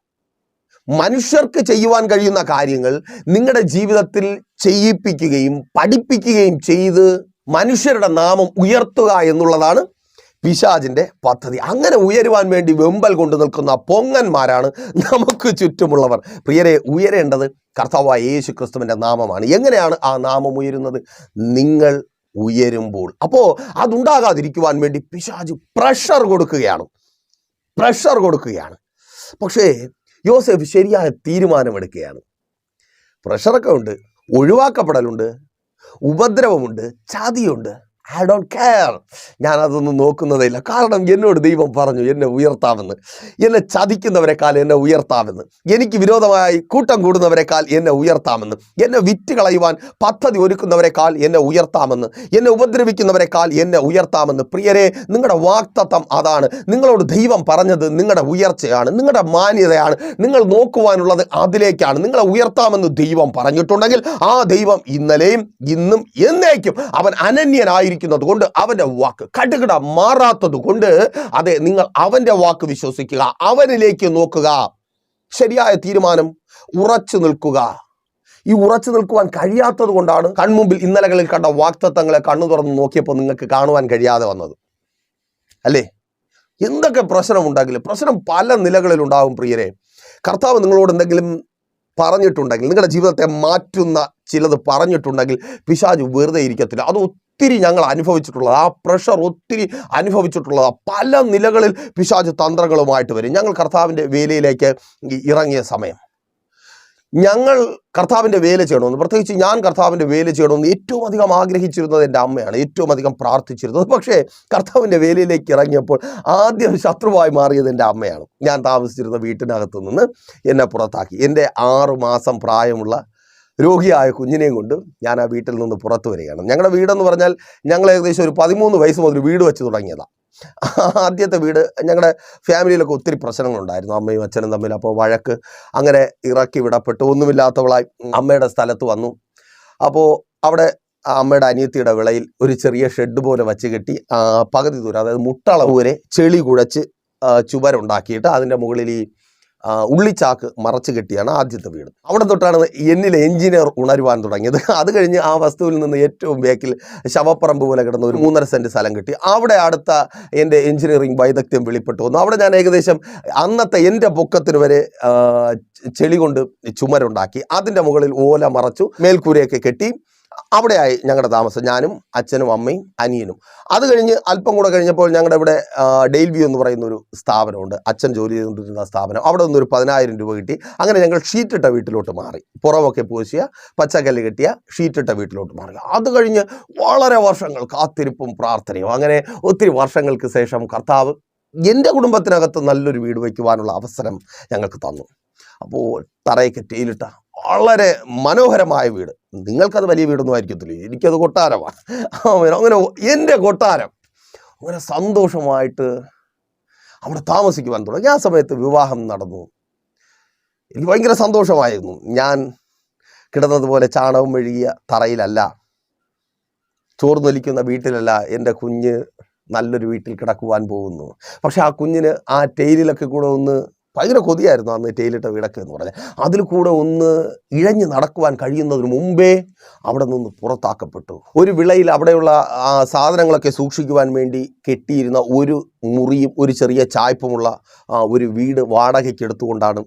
മനുഷ്യർക്ക് ചെയ്യുവാൻ കഴിയുന്ന കാര്യങ്ങൾ നിങ്ങളുടെ ജീവിതത്തിൽ ചെയ്യിപ്പിക്കുകയും പഠിപ്പിക്കുകയും ചെയ്ത് മനുഷ്യരുടെ നാമം ഉയർത്തുക എന്നുള്ളതാണ് പിശാജിന്റെ പദ്ധതി. അങ്ങനെ ഉയരുവാൻ വേണ്ടി വെമ്പൽ കൊണ്ടു നിൽക്കുന്ന പൊങ്ങന്മാരാണ് നമുക്ക് ചുറ്റുമുള്ളവർ. പ്രിയരെ ഉയരേണ്ടത് കർത്താവായ യേശു ക്രിസ്തുവിന്റെ നാമമാണ്. എങ്ങനെയാണ് ആ നാമം ഉയരുന്നത്? നിങ്ങൾ ഉയരുമ്പോൾ. അപ്പോൾ അതുണ്ടാകാതിരിക്കുവാൻ വേണ്ടി പിശാജ് പ്രഷർ കൊടുക്കുകയാണ്. പ്രഷർ കൊടുക്കുകയാണ്. പക്ഷേ യോസെഫ് ശരിയായ തീരുമാനമെടുക്കുകയാണ്. പ്രഷറൊക്കെ ഉണ്ട്. ഒഴിവാക്കപ്പെടലുണ്ട്. ഉപദ്രവമുണ്ട്. ചതിയുണ്ട്. ഐ ഡോണ്ട് കെയർ ഞാൻ അതൊന്നും നോക്കുന്നതില്ല കാരണം എന്നോട് ദൈവം പറഞ്ഞു എന്നെ ഉയർത്താമെന്ന്. എന്നെ ചതിക്കുന്നവരെക്കാൾ എന്നെ ഉയർത്താമെന്ന്. എനിക്ക് വിരോധമായി കൂട്ടം കൂടുന്നവരെക്കാൾ എന്നെ ഉയർത്താമെന്ന്. എന്നെ വിറ്റ് കളയുവാൻ പദ്ധതി ഒരുക്കുന്നവരെക്കാൾ എന്നെ ഉയർത്താമെന്ന്. എന്നെ ഉപദ്രവിക്കുന്നവരെക്കാൾ എന്നെ ഉയർത്താമെന്ന്. പ്രിയരെ നിങ്ങളുടെ വാക്തത്വം അതാണ്. നിങ്ങളോട് ദൈവം പറഞ്ഞത് നിങ്ങളുടെ ഉയർച്ചയാണ് നിങ്ങളുടെ മാന്യതയാണ്. നിങ്ങൾ നോക്കുവാനുള്ളത് അതിലേക്കാണ്. നിങ്ങളെ ഉയർത്താമെന്ന് ദൈവം പറഞ്ഞിട്ടുണ്ടെങ്കിൽ ആ ദൈവം ഇന്നലെയും ഇന്നും എന്നേക്കും അവൻ അനന്യനായിരിക്കുന്നത് കൊണ്ട് അവന്റെ വാക്ക് കടുകട മാറാത്തത് കൊണ്ട് അതെ നിങ്ങൾ അവന്റെ വാക്ക് വിശ്വസിക്കുക അവനിലേക്ക് നോക്കുക. ശരിയായ തീരുമാനം ഉറച്ചു നിൽക്കുക. ഈ ഉറച്ചു നിൽക്കുവാൻ കഴിയാത്തത് കൊണ്ടാണ് കൺമുമ്പിൽ ഇന്നലകളിൽ കണ്ട വാക്തത്വങ്ങളെ കണ്ണു തുറന്ന് നോക്കിയപ്പോൾ നിങ്ങൾക്ക് കാണുവാൻ കഴിയാതെ വന്നത്. അല്ലേ? എന്തൊക്കെ പ്രശ്നമുണ്ടെങ്കിലും പ്രശ്നം പല നിലകളിലുണ്ടാവും പ്രിയരെ. കർത്താവ് നിങ്ങളോട് എന്തെങ്കിലും പറഞ്ഞിട്ടുണ്ടെങ്കിൽ നിങ്ങളുടെ ജീവിതത്തെ മാറ്റുന്ന ചിലത് പറഞ്ഞിട്ടുണ്ടെങ്കിൽ പിശാജ് വെറുതെ ഇരിക്കത്തില്ല. അത് ഒത്തിരി ഞങ്ങൾ അനുഭവിച്ചിട്ടുള്ളത് ആ പ്രഷർ ഒത്തിരി അനുഭവിച്ചിട്ടുള്ളത് പല നിലകളിൽ പിശാജ് തന്ത്രങ്ങളുമായിട്ട് വരും. ഞങ്ങൾ കർത്താവിന്റെ വേലയിലേക്ക് ഇറങ്ങിയ സമയം. ഞങ്ങൾ കർത്താവിന്റെ വേല ചെയ്യണമെന്ന് പ്രത്യേകിച്ച് ഞാൻ കർത്താവിന്റെ വേല ചെയ്യണമെന്ന് ഏറ്റവും അധികം ആഗ്രഹിച്ചിരുന്നത് എന്റെ അമ്മയാണ് ഏറ്റവും അധികം പ്രാർത്ഥിച്ചിരുന്നത്. പക്ഷേ കർത്താവിന്റെ വേലയിലേക്ക് ഇറങ്ങിയപ്പോൾ ആദ്യം ശത്രുവായി മാറിയത് എന്റെ അമ്മയാണ്. ഞാൻ താമസിച്ചിരുന്ന വീട്ടിനകത്ത് നിന്ന് എന്നെ പുറത്താക്കി. എന്റെ ആറു മാസം പ്രായമുള്ള രോഗിയായ കുഞ്ഞിനെയും കൊണ്ട് ഞാൻ ആ വീട്ടിൽ നിന്ന് പുറത്തു വരികയാണ്. ഞങ്ങളുടെ വീടെന്ന് പറഞ്ഞാൽ ഞങ്ങൾ ഏകദേശം ഒരു പതിമൂന്ന് വയസ്സ് മുതൽ വീട് വെച്ച് തുടങ്ങിയതാണ് ആദ്യത്തെ വീട് ഞങ്ങളുടെ ഫാമിലിയിലൊക്കെ ഒത്തിരി പ്രശ്നങ്ങളുണ്ടായിരുന്നു. അമ്മയും അച്ഛനും തമ്മിൽ അപ്പോൾ വഴക്ക് അങ്ങനെ ഇറക്കി വിടപ്പെട്ടു. ഒന്നുമില്ലാത്തവളായി അമ്മയുടെ സ്ഥലത്ത് വന്നു. അപ്പോൾ അവിടെ അമ്മയുടെ അനിയത്തിയുടെ വിളയിൽ ഒരു ചെറിയ ഷെഡ് പോലെ വച്ച് കെട്ടി പകുതി ദൂരം അതായത് മുട്ടളവ് വരെ ചെളി കുഴച്ച് ചുവരുണ്ടാക്കിയിട്ട് അതിന്റെ മുകളിൽ ഈ ഉള്ളിച്ചാക്ക് മറച്ചു കെട്ടിയാണ് ആദ്യത്തെ വീട്. അവിടെ തൊട്ടാണ് എന്നിലെ എഞ്ചിനീയർ ഉണരുവാൻ തുടങ്ങിയത്. അത് കഴിഞ്ഞ് ആ വസ്തുവിൽ നിന്ന് ഏറ്റവും ബേക്കിൽ ശവപ്പറമ്പ് പോലെ കിടന്ന ഒരു മൂന്നര സെന്റ് സ്ഥലം കിട്ടി. അവിടെ അടുത്ത എന്റെ എഞ്ചിനീയറിംഗ് വൈദഗ്ധ്യം വെളിപ്പെട്ടു. വന്നു അവിടെ ഞാൻ ഏകദേശം അന്നത്തെ എന്റെ പൊക്കത്തിന് വരെ ചെളി കൊണ്ട് ചുമരുണ്ടാക്കി. അതിന്റെ മുകളിൽ ഓല മറച്ചു മേൽക്കൂരയൊക്കെ കെട്ടി. അവിടെയായി ഞങ്ങളുടെ താമസം ഞാനും അച്ഛനും അമ്മയും അനിയനും. അത് കഴിഞ്ഞ് അല്പം കൂടെ കഴിഞ്ഞപ്പോൾ ഞങ്ങളുടെ ഇവിടെ ഡെയിൽ വ്യൂ എന്ന് പറയുന്ന ഒരു സ്ഥാപനമുണ്ട്. അച്ഛൻ ജോലി ചെയ്തുകൊണ്ടിരുന്ന സ്ഥാപനം. അവിടെ നിന്നൊരു പതിനായിരം രൂപ കിട്ടി. അങ്ങനെ ഞങ്ങൾ ഷീറ്റിട്ട വീട്ടിലോട്ട് മാറി. പുറമൊക്കെ പൂശിയ പച്ചക്കല്ല് കിട്ടിയ ഷീറ്റിട്ട വീട്ടിലോട്ട് മാറി അത് കഴിഞ്ഞ് വളരെ വർഷങ്ങൾ കാത്തിരിപ്പും പ്രാർത്ഥനയും. അങ്ങനെ ഒത്തിരി വർഷങ്ങൾക്ക് ശേഷം കർത്താവ് എന്റെ കുടുംബത്തിനകത്ത് നല്ലൊരു വീട് വയ്ക്കുവാനുള്ള അവസരം ഞങ്ങൾക്ക് തന്നു. അപ്പോൾ തറയൊക്കെ ടീലിട്ട വളരെ മനോഹരമായ വീട്. നിങ്ങൾക്കത് വലിയ വീടൊന്നും ആയിരിക്കത്തില്ല? എനിക്കത് കൊട്ടാരമാണ് അങ്ങനെ എന്റെ കൊട്ടാരം. അങ്ങനെ സന്തോഷമായിട്ട് അവിടെ താമസിക്കുവാൻ തുടങ്ങി. ആ സമയത്ത് വിവാഹം നടന്നു. എനിക്ക് ഭയങ്കര സന്തോഷമായിരുന്നു. ഞാൻ കിടന്നതുപോലെ ചാണകം മെഴുകിയ തറയിലല്ല ചോർന്നൊലിക്കുന്ന വീട്ടിലല്ല എന്റെ കുഞ്ഞ് നല്ലൊരു വീട്ടിൽ കിടക്കുവാൻ പോകുന്നു പക്ഷെ ആ കുഞ്ഞിന് ആ ടൈലിലൊക്കെ കൂടെ ഒന്ന് ഭയങ്കര കൊതിയായിരുന്നു അന്ന് ടൈലിട്ട വീടൊക്കെ എന്ന് പറഞ്ഞാൽ. അതിൽ കൂടെ ഒന്ന് ഇഴഞ്ഞു നടക്കുവാൻ കഴിയുന്നതിന് മുമ്പേ അവിടെ നിന്ന് പുറത്താക്കപ്പെട്ടു. ഒരു വിളയിൽ അവിടെയുള്ള സാധനങ്ങളൊക്കെ സൂക്ഷിക്കുവാൻ വേണ്ടി കെട്ടിയിരുന്ന ഒരു മുറിയും ഒരു ചെറിയ ചായ്പുമുള്ള ഒരു വീട് വാടകയ്ക്ക് എടുത്തുകൊണ്ടാണ്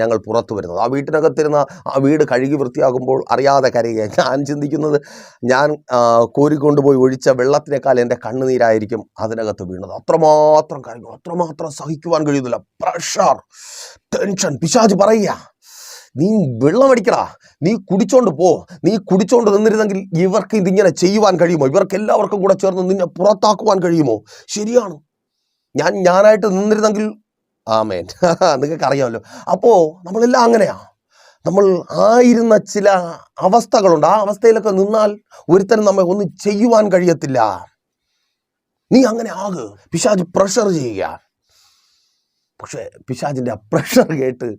ഞങ്ങൾ പുറത്തു വരുന്നത്. ആ വീട്ടിനകത്തിരുന്ന ആ വീട് കഴുകി വൃത്തിയാകുമ്പോൾ അറിയാതെ കരയുക. ഞാൻ ചിന്തിക്കുന്നത് ഞാൻ കോരിക്കൊണ്ടുപോയി ഒഴിച്ച വെള്ളത്തിനേക്കാൾ എന്റെ കണ്ണുനീരായിരിക്കും അതിനകത്ത് വീണത്. അത്രമാത്രം കരഞ്ഞു. അത്രമാത്രം സഹിക്കുവാൻ കഴിയുന്നില്ല. പ്രഷർ ടെൻഷൻ പിശാജ് പറയുക. നീ വെള്ളം അടിക്കടാ. നീ കുടിച്ചോണ്ട് പോ. നീ കുടിച്ചോണ്ട് നിന്നിരുന്നെങ്കിൽ ഇവർക്ക് ഇതിങ്ങനെ ചെയ്യുവാൻ കഴിയുമോ? ഇവർക്ക് എല്ലാവർക്കും കൂടെ ചേർന്ന് നിന്നെ പുറത്താക്കുവാൻ കഴിയുമോ? ശരിയാണ്. ഞാൻ ഞാനായിട്ട് നിന്നിരുന്നെങ്കിൽ ആമേൻ. നിങ്ങൾക്ക് അറിയാമല്ലോ അപ്പോൾ നമ്മളെല്ലാം അങ്ങനെയാണ് നമ്മൾ ആയിരുന്ന ചില അവസ്ഥകളുണ്ട്. ആ അവസ്ഥയിലൊക്കെ നിന്നാൽ ഒരുത്തനും നമ്മെ ഒന്നും ചെയ്യുവാൻ കഴിയത്തില്ല. നീ അങ്ങനെ ആക്. പിശാജ് പ്രഷർ ചെയ്യുക. പക്ഷേ പിശാജിന്റെ ആ പ്രഷർ കേട്ട്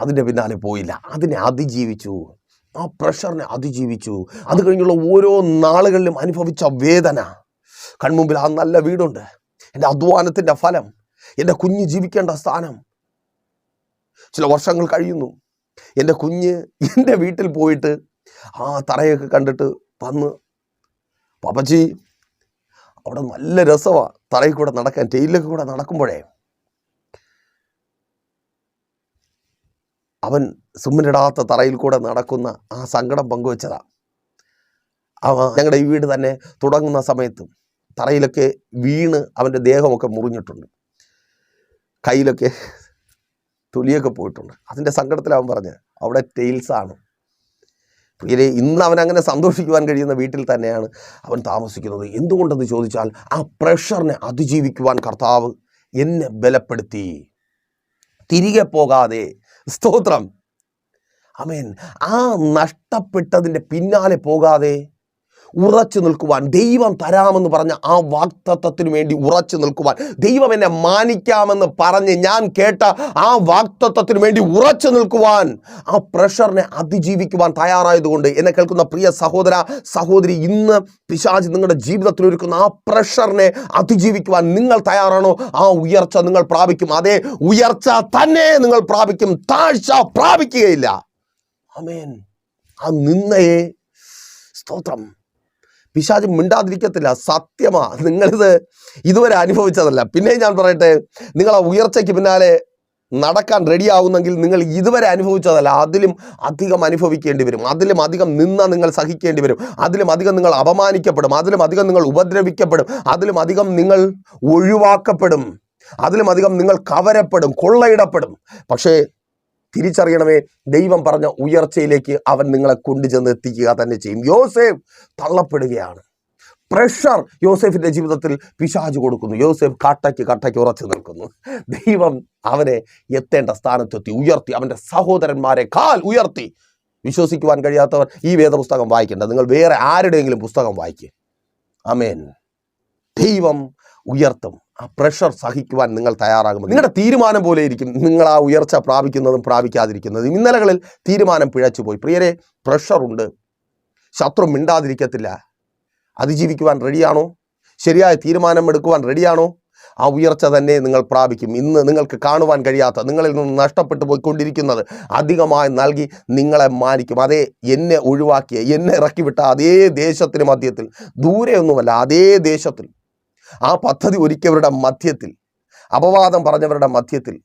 അതിന്റെ പിന്നാലെ പോയില്ല. അതിനെ അതിജീവിച്ചു. ആ പ്രഷറിനെ അതിജീവിച്ചു. അത് കഴിഞ്ഞുള്ള ഓരോ നാളുകളിലും അനുഭവിച്ച വേദന. കൺമുമ്പിൽ ആ നല്ല വീടുണ്ട്. എന്റെ അധ്വാനത്തിന്റെ ഫലം. എന്റെ കുഞ്ഞ് ജീവിക്കേണ്ട സ്ഥാനം ചില വർഷങ്ങൾ കഴിയുന്നു. എന്റെ കുഞ്ഞ് എന്റെ വീട്ടിൽ പോയിട്ട് ആ തറയൊക്കെ കണ്ടിട്ട് വന്ന് പപ്പച്ചി അവിടെ നല്ല രസമാണ് തറയിൽ കൂടെ നടക്കാൻ ടെയിലൊക്കെ കൂടെ നടക്കുമ്പോഴേ. അവൻ സുമ്മനിടാത്ത തറയിൽ കൂടെ നടക്കുന്ന ആ സങ്കടം പങ്കുവെച്ചതാ. അവ ഞങ്ങളുടെ ഈ വീട് തന്നെ തുടങ്ങുന്ന സമയത്ത് തറയിലൊക്കെ വീണ് അവന്റെ ദേഹമൊക്കെ മുറിഞ്ഞിട്ടുണ്ട്. കയ്യിലൊക്കെ തൊലിയൊക്കെ പോയിട്ടുണ്ട്. അതിന്റെ സങ്കടത്തിൽ അവൻ പറഞ്ഞ് അവിടെ ടെയിൽസാണ് പ്രിയരെ ഇന്ന് അവൻ അങ്ങനെ സന്തോഷിക്കുവാൻ കഴിയുന്ന വീട്ടിൽ തന്നെയാണ് അവൻ താമസിക്കുന്നത്. എന്തുകൊണ്ടെന്ന് ചോദിച്ചാൽ ആ പ്രഷറിനെ അതിജീവിക്കുവാൻ കർത്താവ് എന്നെ ബലപ്പെടുത്തി. തിരികെ പോകാതെ. സ്തോത്രം. അമേൻ ആ നഷ്ടപ്പെട്ടതിന്റെ പിന്നാലെ പോകാതെ ഉറച്ചു നിൽക്കുവാൻ ദൈവം തരാമെന്ന് പറഞ്ഞ ആ വാക്തത്വത്തിന് വേണ്ടി ഉറച്ചു നിൽക്കുവാൻ ദൈവം എന്നെ മാനിക്കാമെന്ന് പറഞ്ഞ് ഞാൻ കേട്ട ആ വാക്തത്വത്തിന് വേണ്ടി ഉറച്ചു നിൽക്കുവാൻ ആ പ്രഷറിനെ അതിജീവിക്കുവാൻ തയ്യാറായതുകൊണ്ട് എന്നെ കേൾക്കുന്ന പ്രിയ സഹോദര സഹോദരി ഇന്ന് പിശാജ് നിങ്ങളുടെ ജീവിതത്തിൽ ഒരുക്കുന്ന ആ പ്രഷറിനെ അതിജീവിക്കുവാൻ നിങ്ങൾ തയ്യാറാണോ? ആ ഉയർച്ച നിങ്ങൾ പ്രാപിക്കും. അതേ ഉയർച്ച തന്നെ നിങ്ങൾ പ്രാപിക്കും. താഴ്ച പ്രാപിക്കുകയില്ല. അമേൻ ആ നിന്നയെ സ്തോത്രം. പിശാച് മിണ്ടാതിരിക്കത്തില്ല. സത്യമാ. നിങ്ങളിത് ഇതുവരെ അനുഭവിച്ചതല്ല. പിന്നെ ഞാൻ പറയട്ടെ നിങ്ങൾ ആ ഉയർച്ചയ്ക്ക് പിന്നാലെ നടക്കാൻ റെഡിയാവുന്നെങ്കിൽ നിങ്ങൾ ഇതുവരെ അനുഭവിച്ചതല്ല. അതിലും അധികം അനുഭവിക്കേണ്ടി വരും. അതിലും അധികം നിന്ന നിങ്ങൾ സഹിക്കേണ്ടി വരും. അതിലും അധികം നിങ്ങൾ അപമാനിക്കപ്പെടും. അതിലും അധികം നിങ്ങൾ ഉപദ്രവിക്കപ്പെടും. അതിലും അധികം നിങ്ങൾ ഒഴിവാക്കപ്പെടും. അതിലും അധികം നിങ്ങൾ കവരപ്പെടും. കൊള്ളയിടപ്പെടും. പക്ഷേ തിരിച്ചറിയണമേ. ദൈവം പറഞ്ഞ ഉയർച്ചയിലേക്ക് അവൻ നിങ്ങളെ കൊണ്ടുചെന്ന് എത്തിക്കുക തന്നെ ചെയ്യും. യോസേഫ് തള്ളപ്പെടുകയാണ്. പ്രഷർ യോസേഫിന്റെ ജീവിതത്തിൽ പിശാജ് കൊടുക്കുന്നു. യോസേഫ് കട്ടയ്ക്ക് കട്ടയ്ക്ക് ഉറച്ചു നിൽക്കുന്നു. ദൈവം അവനെ എത്തേണ്ട സ്ഥാനത്തെത്തി ഉയർത്തി അവന്റെ സഹോദരന്മാരെ കാൽ ഉയർത്തി. വിശ്വസിക്കുവാൻ കഴിയാത്തവർ ഈ വേദപുസ്തകം വായിക്കേണ്ട. നിങ്ങൾ വേറെ ആരുടെയെങ്കിലും പുസ്തകം വായിക്കുക അമേൻ ദൈവം ഉയർത്തും. ആ പ്രഷർ സഹിക്കുവാൻ നിങ്ങൾ തയ്യാറാകുമ്പോൾ നിങ്ങളുടെ തീരുമാനം പോലെ ഇരിക്കും. നിങ്ങൾ ആ ഉയർച്ച പ്രാപിക്കുന്നതും പ്രാപിക്കാതിരിക്കുന്നതും. ഇന്നലകളിൽ തീരുമാനം പിഴച്ചുപോയി. പ്രിയരെ പ്രഷറുണ്ട് ശത്രു മിണ്ടാതിരിക്കത്തില്ല. അതിജീവിക്കുവാൻ റെഡിയാണോ ശരിയായ തീരുമാനം എടുക്കുവാൻ റെഡിയാണോ ആ ഉയർച്ച തന്നെ നിങ്ങൾ പ്രാപിക്കും. ഇന്ന് നിങ്ങൾക്ക് കാണുവാൻ കഴിയാത്ത നിങ്ങളിൽ നിന്ന് നഷ്ടപ്പെട്ടു പോയിക്കൊണ്ടിരിക്കുന്നത് അധികമായി നൽകി നിങ്ങളെ മാനിക്കും. അതേ എന്നെ ഒഴിവാക്കിയ എന്നെ ഇറക്കിവിട്ട അതേ ദേശത്തിന് മധ്യത്തിൽ ദൂരെയൊന്നുമല്ല അതേ ദേശത്തിൽ ആ പദ്ധതി ഒരുക്കിയവരുടെ മധ്യത്തിൽ അപവാദം പറഞ്ഞവരുടെ മധ്യത്തിൽ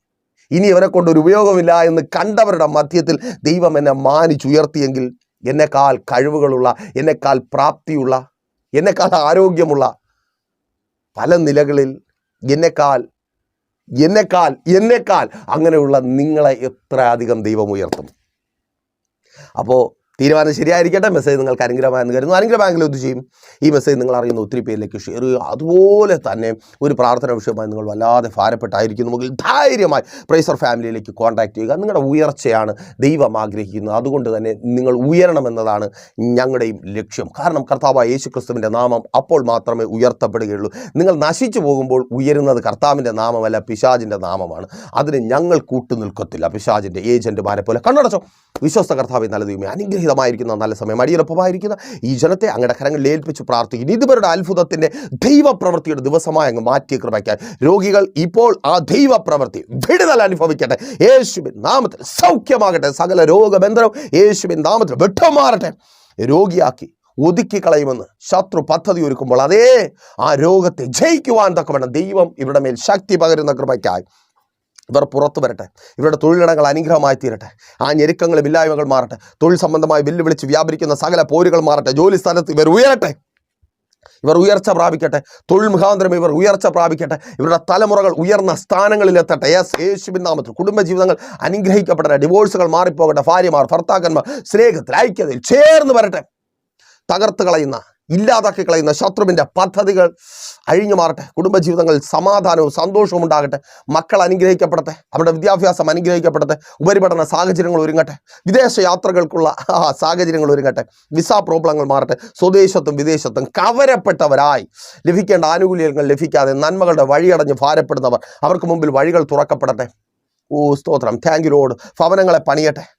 ഇനി ഇവരെ കൊണ്ട് ഒരു ഉപയോഗമില്ല എന്ന് കണ്ടവരുടെ മധ്യത്തിൽ ദൈവം എന്നെ മാനിച്ചുയർത്തിയെങ്കിൽ എന്നെക്കാൾ കഴിവുകളുള്ള എന്നെക്കാൾ പ്രാപ്തിയുള്ള എന്നെക്കാൾ ആരോഗ്യമുള്ള പല നിലകളിൽ എന്നെക്കാൾ എന്നെക്കാൾ എന്നെക്കാൾ അങ്ങനെയുള്ള നിങ്ങളെ എത്ര അധികം ദൈവം ഉയർത്തും. അപ്പോൾ തീരുമാനം ശരിയായിരിക്കട്ടെ. മെസ്സേജ് നിങ്ങൾക്ക് അനുഗ്രഹമായെന്ന് കരുതുന്നു. അനുഗ്രഹമായെങ്കിൽ എന്ത് ചെയ്യും? ഈ മെസ്സേജ് നിങ്ങൾ അറിയുന്ന ഒത്തിരി പേരിലേക്ക് ഷെയർ ചെയ്യുക. അതുപോലെ തന്നെ ഒരു പ്രാർത്ഥന വിഷയമായി നിങ്ങൾ വല്ലാതെ ഭാരപ്പെട്ടായിരിക്കുന്നുവെങ്കിൽ ധൈര്യമായി പ്രൈസർ ഫാമിലിയിലേക്ക് കോൺടാക്ട് ചെയ്യുക. നിങ്ങളുടെ ഉയർച്ചയാണ് ദൈവം ആഗ്രഹിക്കുന്നത്. അതുകൊണ്ട് തന്നെ നിങ്ങൾ ഉയരണമെന്നതാണ് ഞങ്ങളുടെയും ലക്ഷ്യം. കാരണം കർത്താവായ യേശു ക്രിസ്തുവിന്റെ നാമം അപ്പോൾ മാത്രമേ ഉയർത്തപ്പെടുകയുള്ളൂ. നിങ്ങൾ നശിച്ചു പോകുമ്പോൾ ഉയരുന്നത് കർത്താവിന്റെ നാമമല്ല പിശാജിന്റെ നാമമാണ്. അതിന് ഞങ്ങൾ കൂട്ടുനിൽക്കത്തില്ല. പിശാജിന്റെ ഏജന്റുമാരെ പോലെ കണ്ണടച്ചോ. വിശ്വസ്ത കർത്താവ് നല്ല ദൈവമേ അനുഗ്രഹീതമായിരിക്കുന്ന നല്ല സമയം. അടിയറപ്പമായിരിക്കുന്ന ഈ ജനത്തെ അങ്ങയുടെ കരങ്ങളിൽ ഏൽപ്പിച്ച് പ്രാർത്ഥിക്കുന്നു. ഇതുവരുടെ അത്ഭുതത്തിന്റെ ദൈവപ്രവൃത്തിയുടെ ദിവസമായി അങ്ങ് മാറ്റിയ കൃപയ്ക്കാൻ രോഗികൾ ഇപ്പോൾ ആ ദൈവപ്രവൃത്തി വിടുതൽ അനുഭവിക്കട്ടെ. യേശുവിൻ നാമത്തിൽ സൗഖ്യമാകട്ടെ. സകല രോഗബന്ധനം യേശുവിൻ നാമത്തിൽ വെട്ടമാറട്ടെ. രോഗിയാക്കി ഒതുക്കി കളയുമെന്ന് ശത്രു പദ്ധതി ഒരുക്കുമ്പോൾ അതേ ആ രോഗത്തെ ജയിക്കുവാൻ തക്കവണ്ണം ദൈവം ഇവരുടെ മേൽ ശക്തി പകരുന്ന കൃപയ്ക്കായി ഇവർ പുറത്തു വരട്ടെ. ഇവരുടെ തൊഴിലിടങ്ങൾ അനുഗ്രഹമായി തീരട്ടെ ആ ഞെരുക്കങ്ങളും ഇല്ലായ്മകൾ മാറട്ടെ. തൊഴിൽ സംബന്ധമായി വെല്ലുവിളിച്ച് വ്യാപരിക്കുന്ന സകല പോരുകൾ മാറട്ടെ. ജോലി സ്ഥലത്ത് ഇവർ ഉയരട്ടെ. ഇവർ ഉയർച്ച പ്രാപിക്കട്ടെ. തൊഴിൽ മുഖാന്തരം ഇവർ ഉയർച്ച പ്രാപിക്കട്ടെ. ഇവരുടെ തലമുറകൾ ഉയർന്ന സ്ഥാനങ്ങളിലെത്തട്ടെ. യെസ് യേശുവിൻ നാമത്തിൽ കുടുംബജീവിതങ്ങൾ അനുഗ്രഹിക്കപ്പെടട്ടെ. ഡിവോഴ്സുകൾ മാറിപ്പോകട്ടെ. ഭാര്യമാർ ഭർത്താക്കന്മാർ സ്നേഹത്തിൽ ഐക്യതയിൽ ചേർന്ന് വരട്ടെ. തകർത്ത് കളയുന്ന ഇല്ലാതാക്കി കളയുന്ന ശത്രുവിന്റെ പദ്ധതികൾ അഴിഞ്ഞു മാറട്ടെ കുടുംബജീവിതങ്ങളിൽ സമാധാനവും സന്തോഷവും ഉണ്ടാകട്ടെ. മക്കൾ അനുഗ്രഹിക്കപ്പെടട്ടെ. അവരുടെ വിദ്യാഭ്യാസം അനുഗ്രഹിക്കപ്പെടട്ടെ. ഉപരിപഠന സാഹചര്യങ്ങൾ ഒരുങ്ങട്ടെ. വിദേശ യാത്രകൾക്കുള്ള സാഹചര്യങ്ങൾ ഒരുങ്ങട്ടെ. വിസ പ്രോബ്ലങ്ങൾ മാറട്ടെ. സ്വദേശത്തും വിദേശത്തും കവരപ്പെട്ടവരായി ലഭിക്കേണ്ട ആനുകൂല്യങ്ങൾ ലഭിക്കാതെ നന്മകളുടെ വഴിയടഞ്ഞ് ഭാരപ്പെടുന്നവർ അവർക്ക് മുമ്പിൽ വഴികൾ തുറക്കപ്പെടട്ടെ. ഓ സ്തോത്രം. താങ്ക് യു ലോഡ് ഭവനങ്ങളെ പണിയട്ടെ.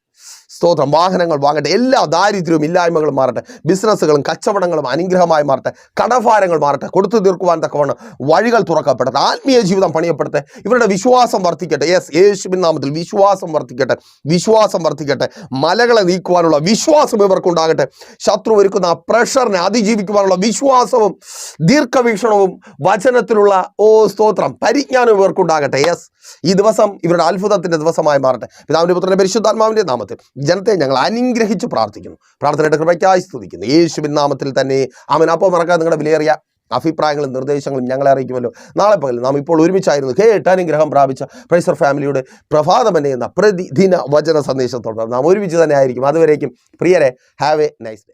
സ്തോത്രം. വാഹനങ്ങൾ വാങ്ങട്ടെ. എല്ലാ ദാരിദ്ര്യവും ഇല്ലായ്മകളും മാറട്ടെ. ബിസിനസ്സുകളും കച്ചവടങ്ങളും അനുഗ്രഹമായി മാറട്ടെ. കടഭാരങ്ങൾ മാറട്ടെ. കൊടുത്തു തീർക്കുവാൻ തക്കവണ്ണം വഴികൾ തുറക്കപ്പെടട്ടെ. ആത്മീയ ജീവിതം പണിയപ്പെടട്ടെ ഇവരുടെ വിശ്വാസം വർദ്ധിക്കട്ടെ. യെസ് യേശുവിൻ നാമത്തിൽ വിശ്വാസം വർദ്ധിക്കട്ടെ. വിശ്വാസം വർദ്ധിക്കട്ടെ. മലകളെ നീക്കുവാനുള്ള വിശ്വാസം ഇവർക്കുണ്ടാകട്ടെ. ശത്രു ഒരുക്കുന്ന ആ പ്രഷറിനെ അതിജീവിക്കുവാനുള്ള വിശ്വാസവും ദീർഘവീക്ഷണവും വചനത്തിലുള്ള ഓ സ്തോത്രം പരിജ്ഞാനം ഇവർക്കുണ്ടാകട്ടെ. യെസ് ഈ ദിവസം ഇവരുടെ അത്ഭുതത്തിന്റെ ദിവസമായി മാറട്ടെ. പിതാവിന്റെ പുത്രന്റെ പരിശുദ്ധാത്മാവിന്റെ നാമത്തിൽ ജനത്തെ ഞങ്ങൾ അനുഗ്രഹിച്ച് പ്രാർത്ഥിക്കുന്നു. പ്രാർത്ഥനയുടെ കൃപയ്ക്കായി സ്തുതിക്കുന്നു. യേശുവിൻ നാമത്തിൽ തന്നെ. അവൻ അപ്പോൾ മറക്കാതെ നിങ്ങളുടെ വിലയേറിയ അഭിപ്രായങ്ങളും നിർദ്ദേശങ്ങളും ഞങ്ങളെ അറിയിക്കുമല്ലോ. നാളെ പകൽ നാം ഇപ്പോൾ ഒരുമിച്ചായിരുന്നു കേട്ട് അനുഗ്രഹം പ്രാപിച്ച പ്രൈസർ ഫാമിലിയുടെ പ്രഭാതമനെ എന്ന പ്രതിദിന വചന സന്ദേശത്തോടെ നാം ഒരുമിച്ച് തന്നെ ആയിരിക്കും. അതുവരേക്കും പ്രിയരെ have a nice day.